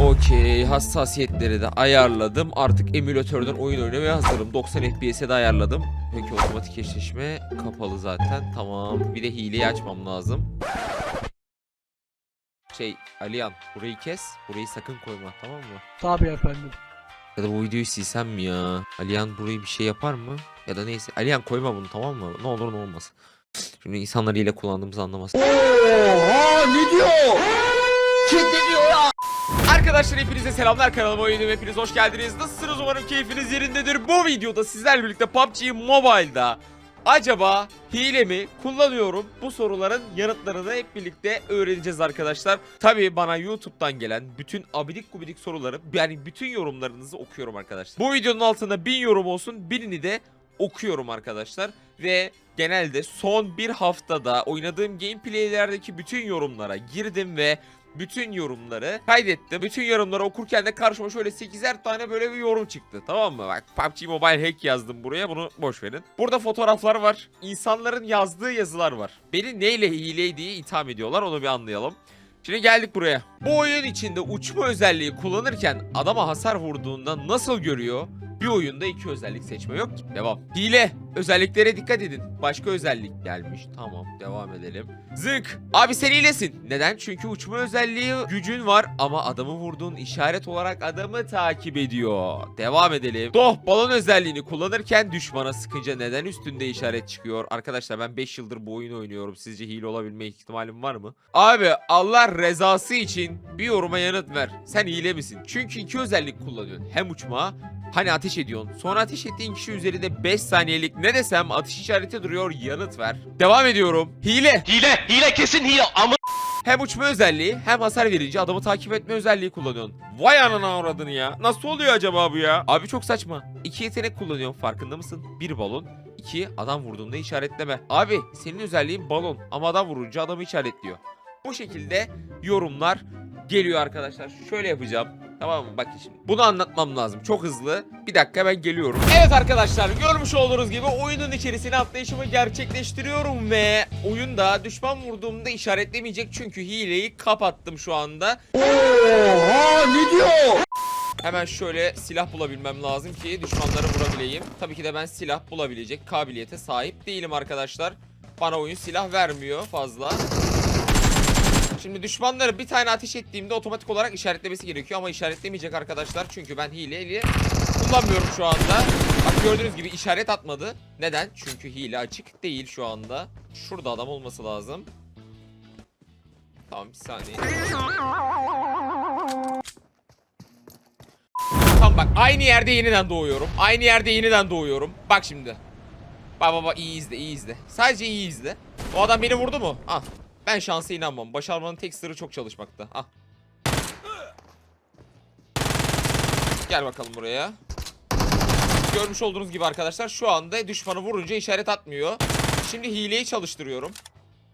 Okey hassasiyetleri de ayarladım. Artık emülatörden oyun oynamaya hazırım. 90 FPS'e de ayarladım. Peki otomatik eşleşme kapalı zaten. Tamam. Bir de hileyi açmam lazım. Şey Aliyan burayı kes. Burayı sakın koyma tamam mı? Tabii efendim. Ya da bu videoyu silsem mi ya? Aliyan burayı bir şey yapar mı? Ya da neyse. Aliyan koyma bunu tamam mı? Ne olur ne olmaz. Şimdi insanlar hile kullandığımızı anlamasın. Oha ne diyor? Kim diyor? Arkadaşlar hepinize selamlar kanalıma oyunum hepiniz hoş geldiniz. Nasılsınız umarım keyfiniz yerindedir. Bu videoda sizlerle birlikte PUBG Mobile'da acaba hile mi kullanıyorum? Bu soruların yanıtlarını hep birlikte öğreneceğiz arkadaşlar. Tabii bana YouTube'dan gelen bütün abidik gubidik soruları yani bütün yorumlarınızı okuyorum arkadaşlar. Bu videonun altında bin yorum olsun birini de okuyorum arkadaşlar. Ve genelde son bir haftada oynadığım gameplaylerdeki bütün yorumlara girdim ve bütün yorumları kaydettim. Bütün yorumları okurken de karşıma şöyle 8'er tane böyle bir yorum çıktı. Tamam mı? Bak PUBG Mobile hack yazdım buraya. Bunu boş verin. Burada fotoğraflar var. İnsanların yazdığı yazılar var. Beni neyle hile diye itham ediyorlar onu bir anlayalım. Şimdi geldik buraya. Bu oyun içinde uçma özelliği kullanırken adama hasar vurduğunda nasıl görüyor? Bir oyunda iki özellik seçme yok ki. Devam. Hile. Özelliklere dikkat edin. Başka özellik gelmiş. Tamam devam edelim. Zık. Abi sen hilesin. Neden? Çünkü uçma özelliği gücün var ama adamı vurduğun işaret olarak adamı takip ediyor. Devam edelim. Doh balon özelliğini kullanırken düşmana sıkınca neden üstünde işaret çıkıyor? Arkadaşlar ben 5 yıldır bu oyunu oynuyorum. Sizce hile olabilme ihtimalim var mı? Abi Allah rızası için bir yoruma yanıt ver. Sen hile misin? Çünkü iki özellik kullanıyorsun. Hem uçma Hani ateş ediyorsun. Sonra ateş ettiğin kişi üzerinde 5 saniyelik ne desem atış işareti duruyor yanıt ver. Devam ediyorum. Hile. Hile, hile kesin hile. Ama Hem uçma özelliği hem hasar verici adamı takip etme özelliği kullanıyorsun. Vay anana avradını ya. Nasıl oluyor acaba bu ya? Abi çok saçma. İki yetenek kullanıyorsun farkında mısın? Bir balon. iki adam vurduğunda işaretleme. Abi senin özelliğin balon ama adam vurunca adamı işaretliyor. Bu şekilde yorumlar geliyor arkadaşlar. Şöyle yapacağım. Tamam mı? Bakın şimdi. Bunu anlatmam lazım. Çok hızlı. Bir dakika ben geliyorum. Evet arkadaşlar görmüş olduğunuz gibi oyunun içerisine atlayışımı gerçekleştiriyorum ve oyunda düşman vurduğumda işaretlemeyecek çünkü hileyi kapattım şu anda. Oha ne diyor? Hemen şöyle silah bulabilmem lazım ki düşmanları vurabileyim. Tabii ki de ben silah bulabilecek kabiliyete sahip değilim arkadaşlar. Bana oyun silah vermiyor fazla. Şimdi düşmanları bir tane ateş ettiğimde otomatik olarak işaretlemesi gerekiyor ama işaretlemeyecek arkadaşlar. Çünkü ben hileyle kullanmıyorum şu anda. Bak gördüğünüz gibi işaret atmadı. Neden? Çünkü hile açık değil şu anda. Şurada adam olması lazım. Tamam bir saniye. Tamam bak aynı yerde yeniden doğuyorum. Aynı yerde yeniden doğuyorum. Bak şimdi. Bak bak iyi izle iyi izle. Sadece iyi izle. O adam beni vurdu mu? Al. Ben şansa inanmam. Başarmanın tek sırrı çok çalışmakta. Al. Gel bakalım buraya. Görmüş olduğunuz gibi arkadaşlar şu anda düşmanı vurunca işaret atmıyor. Şimdi hileyi çalıştırıyorum.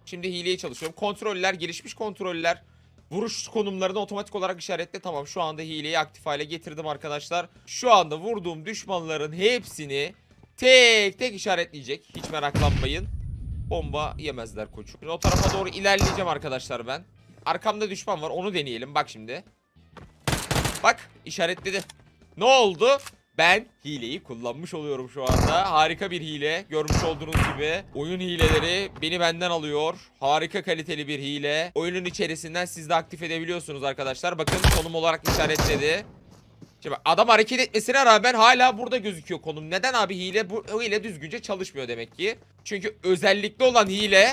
Şimdi hileyi çalışıyorum. Kontroller, gelişmiş kontroller. Vuruş konumlarını otomatik olarak işaretle. Tamam şu anda hileyi aktif hale getirdim arkadaşlar. Şu anda vurduğum düşmanların hepsini tek tek işaretleyecek. Hiç meraklanmayın. Bomba yemezler koçum. Şimdi o tarafa doğru ilerleyeceğim arkadaşlar ben. Arkamda düşman var onu deneyelim bak şimdi. Bak işaretledi. Ne oldu? Ben hileyi kullanmış oluyorum şu anda. Harika bir hile. Görmüş olduğunuz gibi. Oyun hileleri beni benden alıyor. Harika kaliteli bir hile. Oyunun içerisinden siz de aktif edebiliyorsunuz arkadaşlar. Bakın konum olarak işaretledi. Şimdi adam hareket etmesine rağmen hala burada gözüküyor konum. Neden abi hile? Bu hile düzgünce çalışmıyor demek ki. Çünkü özellikle olan hile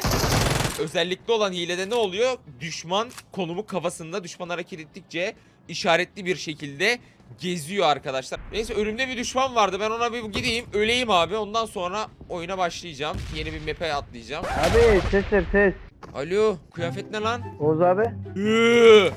özellikle olan hilede ne oluyor? Düşman konumu kafasında düşman hareket ettikçe işaretli bir şekilde geziyor arkadaşlar. Neyse önümde bir düşman vardı. Ben ona bir gideyim, öleyim abi. Ondan sonra oyuna başlayacağım. Yeni bir map'e atlayacağım. Abi ses ver ses. Alo, kıyafet ne lan? Oğuz abi. Hı.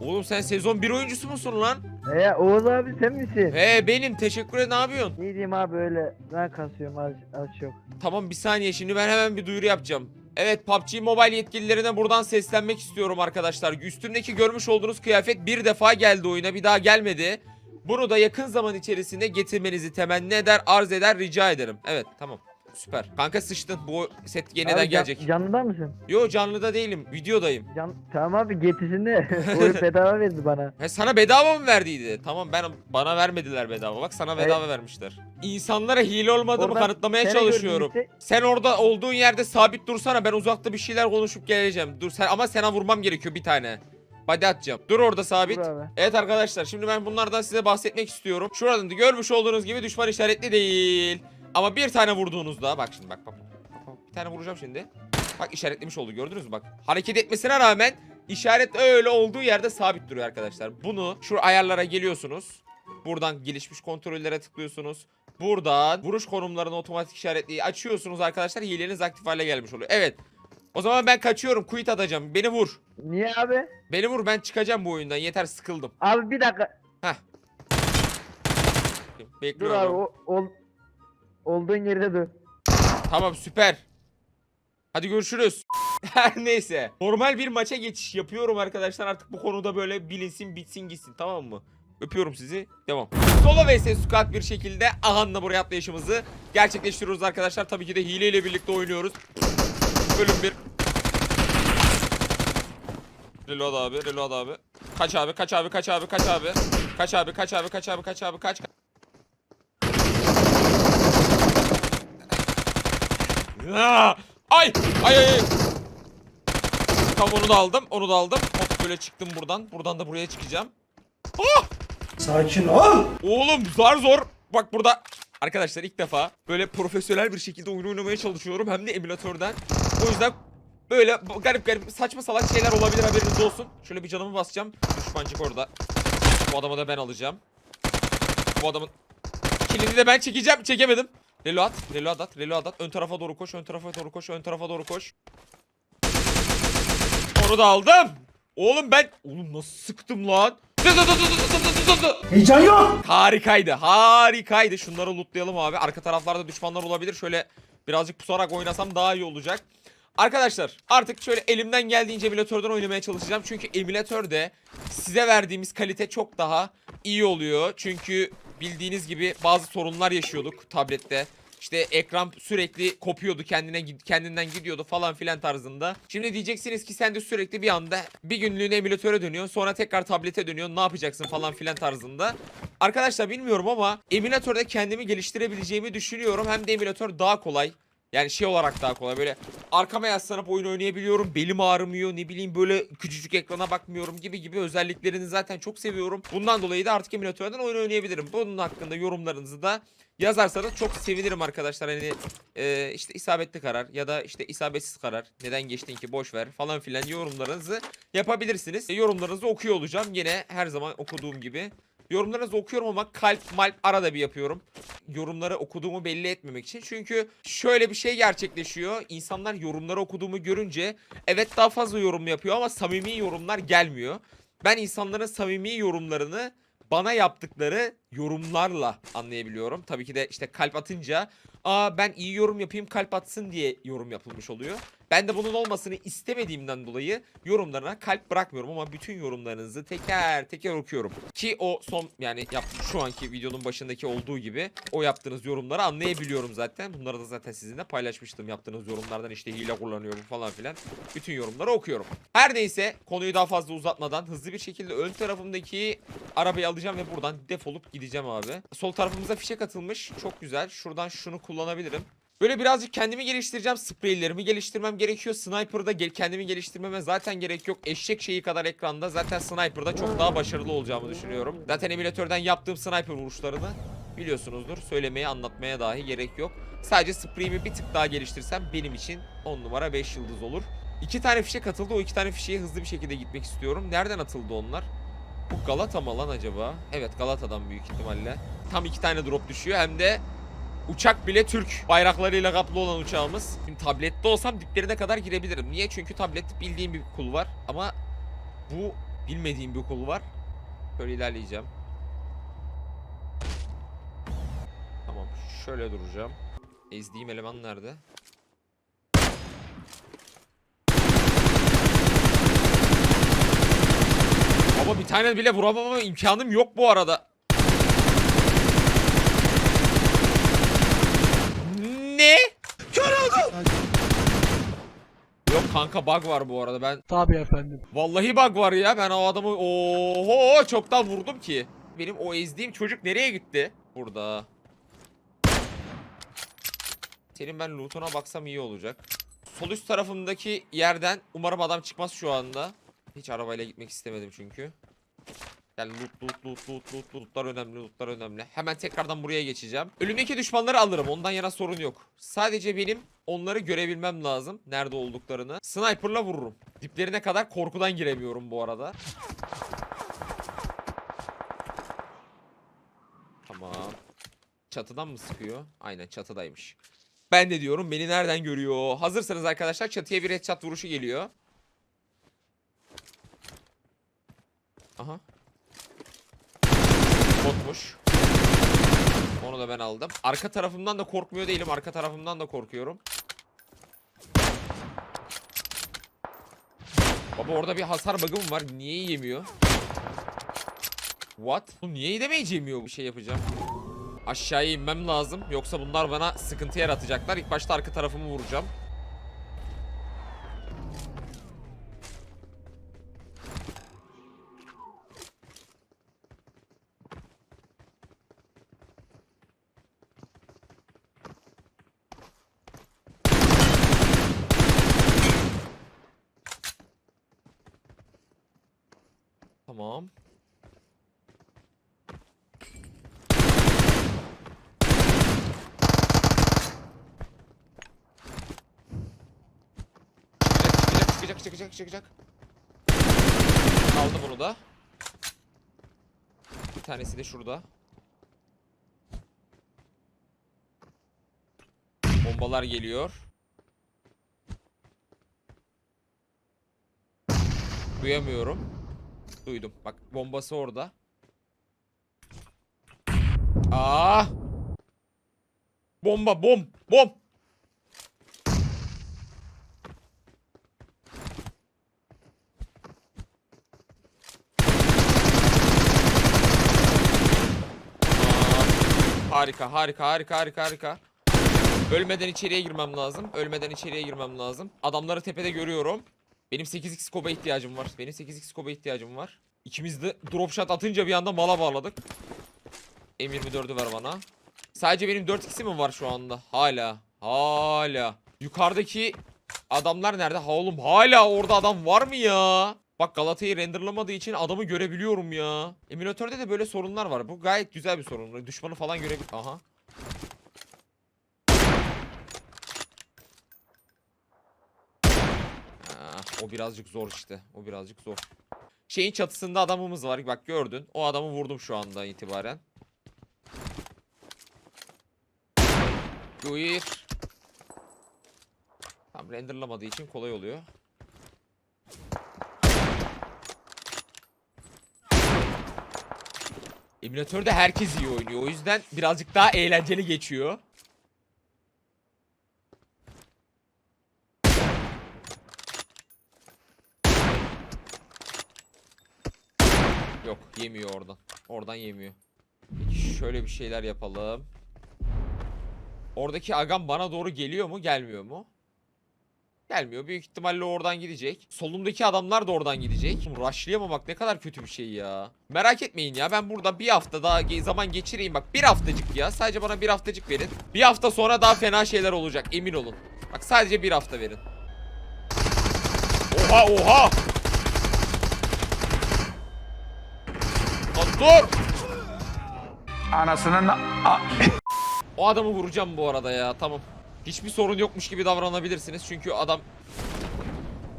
Oğlum sen sezon 1 oyuncusu musun lan? He Oğuz abi sen misin? He benim. Teşekkür ederim. Ne yapıyorsun? Ne diyeyim abi öyle ben kasıyorum az, az çok. Tamam bir saniye şimdi ben hemen bir duyuru yapacağım. Evet PUBG Mobile yetkililerine buradan seslenmek istiyorum arkadaşlar. Üstümdeki görmüş olduğunuz kıyafet bir defa geldi oyuna bir daha gelmedi. Bunu da yakın zaman içerisinde getirmenizi temenni eder, arz eder, rica ederim. Evet tamam. Süper. Kanka sıçtın. Bu set yeniden Abi, can- gelecek. Canlıda mısın? Yo canlıda değilim. Videodayım. Can tamam abi getisinde. Oyun bedava verdi bana. He, sana bedava mı verdiydi? Tamam ben bana vermediler bedava. Bak sana bedava vermişler. İnsanlara hile olmadığımı Oradan kanıtlamaya çalışıyorum. işte. Sen orada olduğun yerde sabit dursana. Ben uzakta bir şeyler konuşup geleceğim. Dur sen ama sana vurmam gerekiyor bir tane. Body atacağım. Dur orada sabit. Dur. Evet arkadaşlar şimdi ben bunlardan size bahsetmek istiyorum. Şuradan da görmüş olduğunuz gibi düşman işaretli değil. Ama bir tane vurduğunuzda bak şimdi bak bak. Bir tane vuracağım şimdi. Bak işaretlemiş oldu gördünüz mü bak. Hareket etmesine rağmen işaret öyle olduğu yerde sabit duruyor arkadaşlar. Bunu şu ayarlara geliyorsunuz. Buradan gelişmiş kontrollere tıklıyorsunuz. Buradan vuruş konumlarını otomatik işaretliği açıyorsunuz arkadaşlar. Hileniz aktif hale gelmiş oluyor. Evet. O zaman ben kaçıyorum. Quit atacağım. Beni vur. Niye abi? Beni vur ben çıkacağım bu oyundan. Yeter sıkıldım. Abi bir dakika. Dur Bekliyorum. abi o, ol, olduğun yerde dur. Tamam süper. Hadi görüşürüz. Her neyse. Normal bir maça geçiş yapıyorum arkadaşlar. Artık bu konuda böyle bilinsin bitsin gitsin tamam mı? Öpüyorum sizi. Devam. Solo vs squad bir şekilde Ahan'la buraya atlayışımızı gerçekleştiriyoruz arkadaşlar. Tabii ki de hileyle birlikte oynuyoruz. Bölüm 1. Reload abi, reload abi. Kaç abi, kaç abi, kaç abi, kaç abi. Kaç abi, kaç abi, kaç abi, kaç abi, kaç. Ay! Ay ay ay! Tamam onu da aldım, onu da aldım. Hop böyle çıktım buradan. Buradan da buraya çıkacağım. Oh! Sakin ol. Oğlum zar zor. Bak burada arkadaşlar ilk defa böyle profesyonel bir şekilde oyun oynamaya çalışıyorum. Hem de emülatörden. O yüzden böyle garip garip saçma salak şeyler olabilir haberiniz olsun. Şöyle bir canımı basacağım. Düşmancık orada. Bu adamı da ben alacağım. Bu adamın kilini de ben çekeceğim. Çekemedim. Reload. Reload at. Reload at. Ön tarafa doğru koş. Ön tarafa doğru koş. Ön tarafa doğru koş. Onu da aldım. Oğlum ben... Oğlum nasıl sıktım lan? Heyecan yok. Harikaydı. Harikaydı. Şunları lootlayalım abi. Arka taraflarda düşmanlar olabilir. Şöyle birazcık pusarak oynasam daha iyi olacak. Arkadaşlar artık şöyle elimden geldiğince emülatörden oynamaya çalışacağım. Çünkü emülatörde size verdiğimiz kalite çok daha iyi oluyor. Çünkü bildiğiniz gibi bazı sorunlar yaşıyorduk tablette. İşte ekran sürekli kopuyordu kendine kendinden gidiyordu falan filan tarzında. Şimdi diyeceksiniz ki sen de sürekli bir anda bir günlüğüne emülatöre dönüyorsun sonra tekrar tablete dönüyorsun ne yapacaksın falan filan tarzında. Arkadaşlar bilmiyorum ama emülatörde kendimi geliştirebileceğimi düşünüyorum. Hem de emülatör daha kolay. Yani şey olarak daha kolay böyle arkama yaslanıp oyun oynayabiliyorum. Belim ağrımıyor ne bileyim böyle küçücük ekrana bakmıyorum gibi gibi özelliklerini zaten çok seviyorum. Bundan dolayı da artık emülatörden oyun oynayabilirim. Bunun hakkında yorumlarınızı da yazarsanız çok sevinirim arkadaşlar. Hani e, işte isabetli karar ya da işte isabetsiz karar. Neden geçtin ki boş ver falan filan yorumlarınızı yapabilirsiniz. E, yorumlarınızı okuyor olacağım. Yine her zaman okuduğum gibi. Yorumlarınızı okuyorum ama kalp malp arada bir yapıyorum. Yorumları okuduğumu belli etmemek için. Çünkü şöyle bir şey gerçekleşiyor. İnsanlar yorumları okuduğumu görünce evet daha fazla yorum yapıyor ama samimi yorumlar gelmiyor. Ben insanların samimi yorumlarını bana yaptıkları yorumlarla anlayabiliyorum. Tabii ki de işte kalp atınca aa ben iyi yorum yapayım kalp atsın diye yorum yapılmış oluyor. Ben de bunun olmasını istemediğimden dolayı yorumlarına kalp bırakmıyorum ama bütün yorumlarınızı teker teker okuyorum. Ki o son yani yap, şu anki videonun başındaki olduğu gibi o yaptığınız yorumları anlayabiliyorum zaten. Bunları da zaten sizinle paylaşmıştım. Yaptığınız yorumlardan işte hile kullanıyorum falan filan. Bütün yorumları okuyorum. Her neyse konuyu daha fazla uzatmadan hızlı bir şekilde ön tarafımdaki arabayı alacağım ve buradan defolup gideceğim abi. Sol tarafımıza fişek atılmış. Çok güzel. Şuradan şunu kullanabilirim. Böyle birazcık kendimi geliştireceğim. Spreylerimi geliştirmem gerekiyor. Sniper'da gel kendimi geliştirmeme zaten gerek yok. Eşek şeyi kadar ekranda. Zaten Sniper'da çok daha başarılı olacağımı düşünüyorum. Zaten emülatörden yaptığım sniper vuruşlarını biliyorsunuzdur. Söylemeye, anlatmaya dahi gerek yok. Sadece spreyimi bir tık daha geliştirsem benim için 10 numara 5 yıldız olur. İki tane fişek atıldı. O iki tane fişeğe hızlı bir şekilde gitmek istiyorum. Nereden atıldı onlar? Bu Galata mı lan acaba? Evet Galata'dan büyük ihtimalle. Tam iki tane drop düşüyor hem de uçak bile Türk bayraklarıyla kaplı olan uçağımız. Şimdi tablette olsam diplerine kadar girebilirim. Niye? Çünkü tablet bildiğim bir kul var ama bu bilmediğim bir kul var. Böyle ilerleyeceğim. Tamam şöyle duracağım. Ezdiğim eleman nerede? Baba bir tane bile vuramama imkanım yok bu arada. Ne? Kör oldum. Yok kanka bug var bu arada ben. Tabii efendim. Vallahi bug var ya ben o adamı oho çoktan vurdum ki. Benim o ezdiğim çocuk nereye gitti? Burada. Senin ben lootuna baksam iyi olacak. Sol üst tarafımdaki yerden umarım adam çıkmaz şu anda. Hiç arabayla gitmek istemedim çünkü. Yani loot loot loot loot loot lootlar önemli lootlar önemli. Hemen tekrardan buraya geçeceğim. Önümdeki düşmanları alırım ondan yana sorun yok. Sadece benim onları görebilmem lazım. Nerede olduklarını. Sniper'la vururum. Diplerine kadar korkudan giremiyorum bu arada. Tamam. Çatıdan mı sıkıyor? Aynen çatıdaymış. Ben de diyorum beni nereden görüyor? Hazırsanız arkadaşlar çatıya bir headshot vuruşu geliyor. Botmuş. Onu da ben aldım. Arka tarafımdan da korkmuyor değilim. Arka tarafımdan da korkuyorum. Baba orada bir hasar bug'ım var. Niye yemiyor? What? Bu niye yemiyor bir şey yapacağım? Aşağıya inmem lazım. Yoksa bunlar bana sıkıntı yaratacaklar. İlk başta arka tarafımı vuracağım. Tamam. Çıkacak. Aldım bunu da. Bir tanesi de şurada. Bombalar geliyor. Duyamıyorum. Duydum. Bak bombası orada. Aa! Bomba bom bom. Aa, Harika harika harika harika harika. Ölmeden içeriye girmem lazım. Ölmeden içeriye girmem lazım. Adamları tepede görüyorum. Benim 8x scope'a ihtiyacım var. Benim 8x scope'a ihtiyacım var. İkimiz de drop shot atınca bir anda mala bağladık. M24'ü ver bana. Sadece benim 4x'im mi var şu anda? Hala. Hala. Yukarıdaki adamlar nerede? Ha oğlum hala orada adam var mı ya? Bak Galata'yı renderlamadığı için adamı görebiliyorum ya. Emülatörde de böyle sorunlar var. Bu gayet güzel bir sorun. Düşmanı falan görebil... Aha. Ah, o birazcık zor işte. O birazcık zor. Şeyin çatısında adamımız var. Bak gördün. O adamı vurdum şu anda itibaren. Buyur. Tam renderlamadığı için kolay oluyor. Emülatörde herkes iyi oynuyor. O yüzden birazcık daha eğlenceli geçiyor. Yok yemiyor oradan. Oradan yemiyor. Şöyle bir şeyler yapalım. Oradaki agam bana doğru geliyor mu gelmiyor mu? Gelmiyor. Büyük ihtimalle oradan gidecek. Solumdaki adamlar da oradan gidecek. Rushlayamamak ne kadar kötü bir şey ya. Merak etmeyin ya. Ben burada bir hafta daha zaman geçireyim. Bak bir haftacık ya. Sadece bana bir haftacık verin. Bir hafta sonra daha fena şeyler olacak. Emin olun. Bak sadece bir hafta verin. Oha oha. Lan dur. Anasının O adamı vuracağım bu arada ya tamam. Hiçbir sorun yokmuş gibi davranabilirsiniz çünkü adam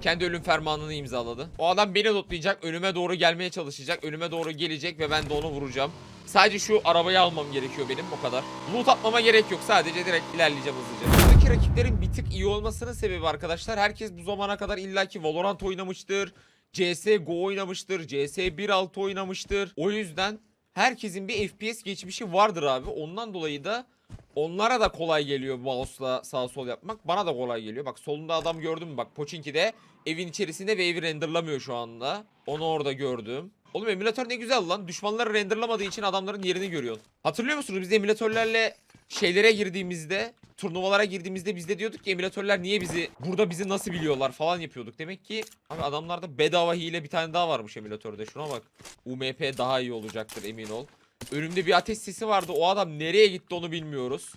kendi ölüm fermanını imzaladı. O adam beni lootlayacak, önüme doğru gelmeye çalışacak, önüme doğru gelecek ve ben de onu vuracağım. Sadece şu arabayı almam gerekiyor benim o kadar. Loot atmama gerek yok sadece direkt ilerleyeceğim hızlıca. Buradaki rakiplerin bir tık iyi olmasının sebebi arkadaşlar herkes bu zamana kadar illaki Valorant oynamıştır. CSGO oynamıştır, CS 1.6 oynamıştır. O yüzden herkesin bir FPS geçmişi vardır abi. Ondan dolayı da onlara da kolay geliyor mouse'la sağ sol yapmak. Bana da kolay geliyor. Bak solunda adam gördüm? Bak Pochinki'de evin içerisinde ve evi renderlamıyor şu anda. Onu orada gördüm. Oğlum emülatör ne güzel lan. Düşmanları renderlamadığı için adamların yerini görüyorsun. Hatırlıyor musunuz biz emülatörlerle şeylere girdiğimizde, turnuvalara girdiğimizde biz de diyorduk ki emülatörler niye bizi burada bizi nasıl biliyorlar falan yapıyorduk. Demek ki abi adamlarda bedava hile bir tane daha varmış emülatörde. Şuna bak. UMP daha iyi olacaktır emin ol. Önümde bir ateş sesi vardı. O adam nereye gitti onu bilmiyoruz.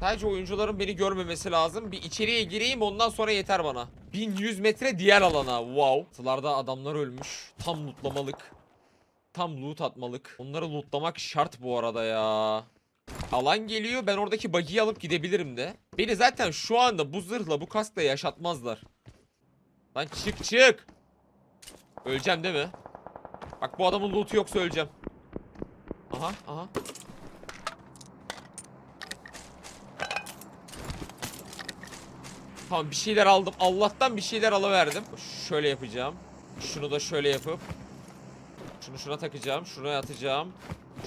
Sadece oyuncuların beni görmemesi lazım. Bir içeriye gireyim ondan sonra yeter bana. 1100 metre diğer alana. Wow. Sılarda adamlar ölmüş. Tam lootlamalık. Tam loot atmalık. Onları lootlamak şart bu arada ya. Alan geliyor ben oradaki buggy'yi alıp gidebilirim de. Beni zaten şu anda bu zırhla bu kaskla yaşatmazlar. Lan çık çık. Öleceğim değil mi? Bak bu adamın loot'u yoksa öleceğim. Aha aha. Tamam bir şeyler aldım. Allah'tan bir şeyler alıverdim. Şöyle yapacağım. Şunu da şöyle yapıp. Şunu şuna takacağım. Şuraya atacağım.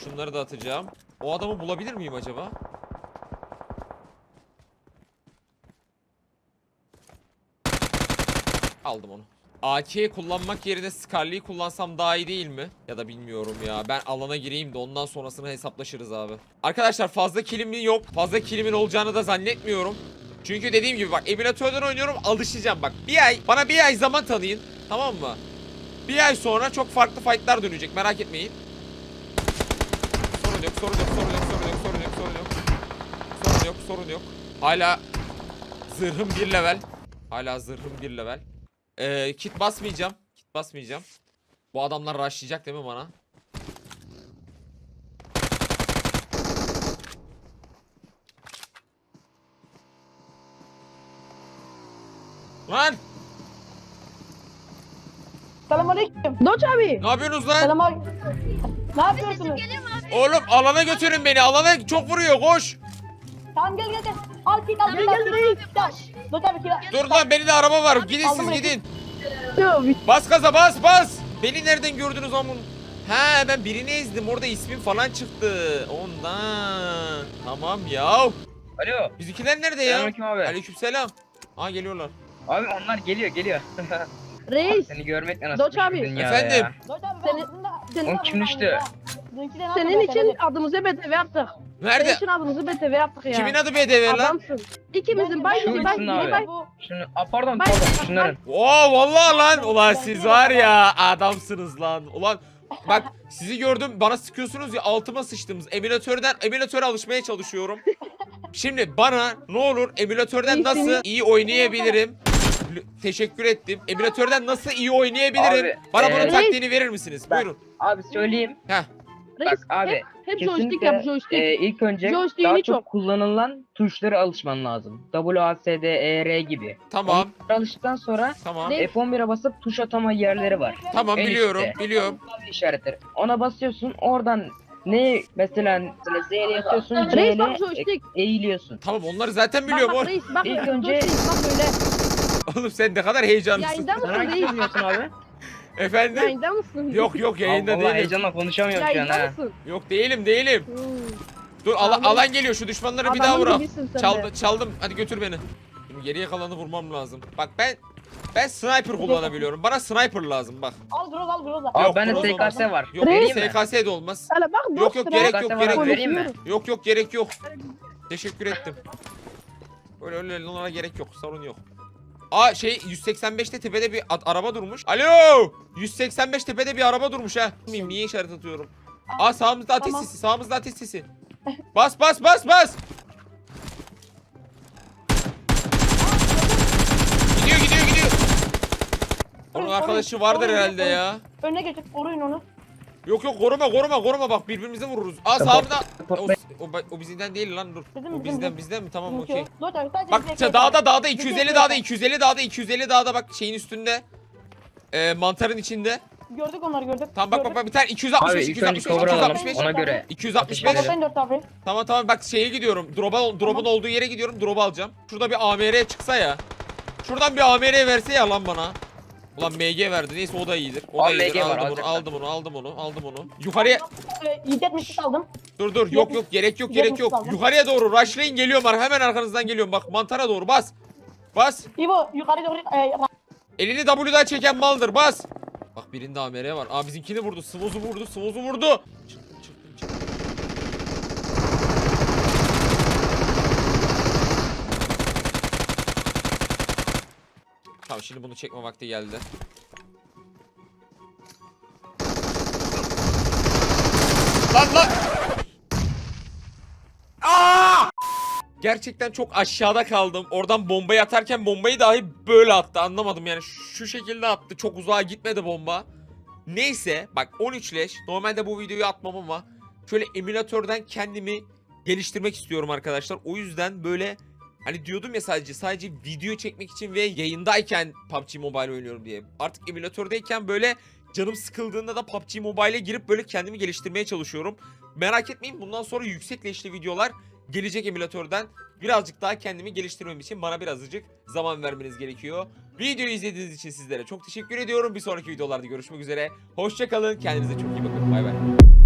Şunları da atacağım. O adamı bulabilir miyim acaba? Aldım onu. AK kullanmak yerine Scarlet'i kullansam daha iyi değil mi? Ya da bilmiyorum ya. Ben alana gireyim de ondan sonrasını hesaplaşırız abi. Arkadaşlar fazla kilimin yok. Fazla kilimin olacağını da zannetmiyorum. Çünkü dediğim gibi bak emülatörden oynuyorum alışacağım bak. Bir ay bana bir ay zaman tanıyın. Tamam mı? Bir ay sonra çok farklı fightlar dönecek merak etmeyin. Sorun yok sorun yok sorun yok sorun yok sorun yok sorun yok. Sorun yok sorun yok. Hala zırhım bir level. Hala zırhım bir level. Ee, kit basmayacağım. Kit basmayacağım. Bu adamlar rushlayacak değil mi bana? Lan! Selamünaleyküm. Doç abi. Ne yapıyorsunuz lan? Selam Ne yapıyorsunuz? Oğlum alana götürün beni. Alana çok vuruyor. Koş. Tamam gel gel gel. Al al kit al abi kit. Dur lan benim de araba var. Gidin siz gidin. Bas gaza bas bas. Beni nereden gördünüz amun? He ben birini ezdim. Orada ismim falan çıktı. Ondan. Tamam ya. Alo. Bizimkiler nerede ya? Selamünaleyküm abi. Aleykümselam. Ha geliyorlar. Abi onlar geliyor geliyor. Reis, Seni görmekle nasıl Doç abi. Efendim? ya. Doç abi Senin- ben aslında... senin- kim düştü? senin için adımızı BTV yaptık. Nerede? için adımızı BTV yaptık ya. Kimin adı BDV lan? Adamsın. İkimizin bay Şu bay bay abi. bay. Şunu, a pardon Bay- pardon şunların. Oo vallahi lan. Ulan siz var ya adamsınız lan. Ulan bak sizi gördüm bana sıkıyorsunuz ya altıma sıçtınız. Emülatörden emülatöre alışmaya çalışıyorum. Şimdi bana ne olur emülatörden nasıl iyi oynayabilirim? L- Teşekkür ettim. Emülatörden nasıl iyi oynayabilirim? Abi, bana bunun eee, taktiğini verir misiniz? ben- Buyurun. Abi söyleyeyim. Heh. Bak Reis, abi. hep, hep joystick yap joystick. e, ilk önce Joystick'ini daha çok, çok. kullanılan tuşlara alışman lazım. W, A, S, D, E, R gibi. Tamam. Onlara alıştıktan sonra Tamam. Ne? F11'e basıp tuş atama yerleri var. Tamam En biliyorum. üstte. Biliyorum. İşaretleri. Ona basıyorsun oradan ne mesela mesela Z'ye yapıyorsun C Reis bak ile joystick. eğiliyorsun. Tamam onları zaten Bak biliyorum. bak reis bak. İlk önce- joystick, bak böyle. Oğlum sen ne kadar heyecanlısın. Yayında mısın hangi reis? abi? Efendim? Yayında mısın? Yok yok yayında Vallahi değilim. heyecanla konuşamıyorum şu an Yayında ha. mısın? Yok değilim değilim. Hmm. Dur ala- Tamam. alan geliyor şu düşmanları bir daha Adamın vuralım. gibisin sen Çaldı, de. çaldım. Hadi götür beni. Şimdi geriye kalanı vurmam lazım. Bak ben ben sniper kullanabiliyorum. Bana sniper lazım bak. Al groz al groz al. Abi Yok, bende Groza SKS var. Yok Vereyim mi? SKS de olmaz. Hele bak Yok, yok, gerek yok, SKS gerek var, yok. vereyim mi? Yok yok gerek yok. Teşekkür ettim. Öyle öyle onlara gerek yok. Sorun yok. Aa şey 185'te tepede bir araba durmuş. Alo! 185 tepede bir araba durmuş ha. Bilmiyorum niye işaret atıyorum. Aa sağımızda ateş Tamam. sesi. Sağımızda ateş sesi. Bas bas bas bas. Gidiyor gidiyor gidiyor. Onun arkadaşı vardır herhalde ya. Önüne geçip koruyun onu. Yok yok koruma koruma koruma bak birbirimize vururuz. Aa sağımda. O, o, o bizden değil lan dur. Bizim, O bizim, bizden bizim. bizden mi? Tamam okey. sadece Bak bize ekmek dağda dağda Bize 250 ekmek dağda ver. 250 dağda 250 dağda bak şeyin üstünde. Ee, mantarın içinde. Gördük onları gördük. Tamam bak bak bak bir tane 265 Abi ilk önce 265 cover alalım 265 ona göre. 265 Ateş 94 abi. Tamam tamam bak şeye gidiyorum. Drop'a drop'un olduğu yere gidiyorum. Drop'u alacağım. Şurada bir AMR çıksa ya. Şuradan bir AMR verse ya lan bana. Ulan MG verdi. Neyse o da iyidir. O da iyidir. MG var, aldım onu, alacaksan. aldım onu, aldım onu, aldım onu. Yukarıya Ee, 170 aldım. dur dur. Yok yok gerek yok gerek yok. Yukarıya doğru rushlayın geliyorum. ar- Hemen arkanızdan geliyorum. Bak mantara doğru bas. Bas. İbo yukarı doğru. E, Elini W'dan çeken maldır. Bas. Bak birinde AMR var. Aa bizimkini vurdu. Svozu vurdu. Svozu vurdu. Çıktım Tamam şimdi bunu çekme vakti geldi. Lan lan! Aa! Gerçekten çok aşağıda kaldım. Oradan bombayı atarken bombayı dahi böyle attı. Anlamadım yani şu şekilde attı. Çok uzağa gitmedi bomba. Neyse bak 13 leş. Normalde bu videoyu atmam ama şöyle emülatörden kendimi geliştirmek istiyorum arkadaşlar. O yüzden böyle hani diyordum ya sadece sadece video çekmek için ve yayındayken PUBG Mobile oynuyorum diye. Artık emülatördeyken böyle canım sıkıldığında da PUBG Mobile'e girip böyle kendimi geliştirmeye çalışıyorum. Merak etmeyin bundan sonra yüksek leşli videolar gelecek emülatörden. Birazcık daha kendimi geliştirmem için bana birazcık zaman vermeniz gerekiyor. Videoyu izlediğiniz için sizlere çok teşekkür ediyorum. Bir sonraki videolarda görüşmek üzere. Hoşçakalın. Kendinize çok iyi bakın. Bay bay.